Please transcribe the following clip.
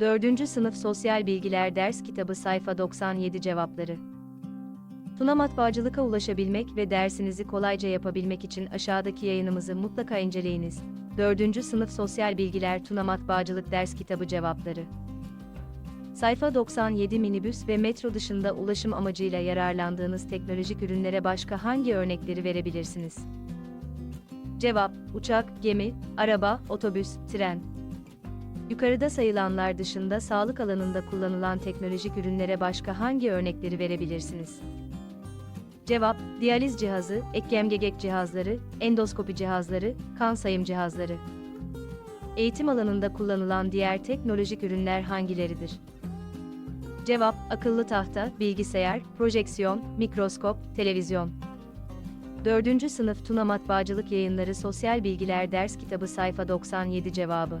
4. Sınıf Sosyal Bilgiler Ders Kitabı Sayfa 97 Cevapları Tuna Matbaacılık'a ulaşabilmek ve dersinizi kolayca yapabilmek için aşağıdaki yayınımızı mutlaka inceleyiniz. 4. Sınıf Sosyal Bilgiler Tuna Matbaacılık Ders Kitabı Cevapları Sayfa 97 minibüs ve metro dışında ulaşım amacıyla yararlandığınız teknolojik ürünlere başka hangi örnekleri verebilirsiniz? Cevap: Uçak, gemi, araba, otobüs, tren. Yukarıda sayılanlar dışında sağlık alanında kullanılan teknolojik ürünlere başka hangi örnekleri verebilirsiniz? Cevap: Diyaliz cihazı, ekgemgegek cihazları, endoskopi cihazları, kan sayım cihazları. Eğitim alanında kullanılan diğer teknolojik ürünler hangileridir? Cevap: Akıllı tahta, bilgisayar, projeksiyon, mikroskop, televizyon. 4. Sınıf Tuna Matbaacılık Yayınları Sosyal Bilgiler Ders Kitabı Sayfa 97 Cevabı